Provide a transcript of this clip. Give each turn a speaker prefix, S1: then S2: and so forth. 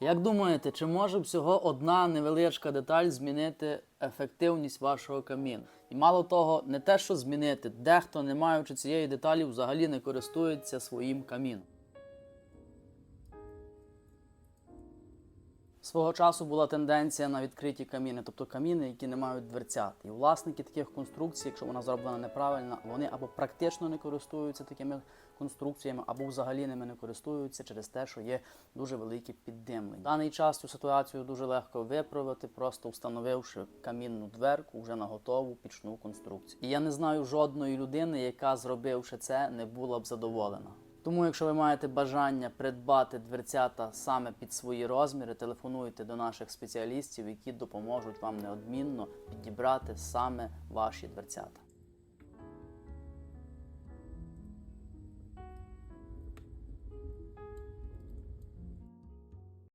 S1: Як думаєте, чи може всього одна невеличка деталь змінити ефективність вашого каміну? І мало того, не те, що змінити, дехто, не маючи цієї деталі, взагалі не користується своїм каміном. Свого часу була тенденція на відкриті каміни, тобто каміни, які не мають дверцят. І власники таких конструкцій, якщо вона зроблена неправильно, вони або практично не користуються такими конструкціями, або взагалі ними не користуються через те, що є дуже великі піддимлення. В даний час цю ситуацію дуже легко виправити, просто встановивши камінну дверку вже на готову пічну конструкцію. І я не знаю жодної людини, яка, зробивши це, не була б задоволена. Тому, якщо ви маєте бажання придбати дверцята саме під свої розміри, телефонуйте до наших спеціалістів, які допоможуть вам неодмінно підібрати саме ваші дверцята.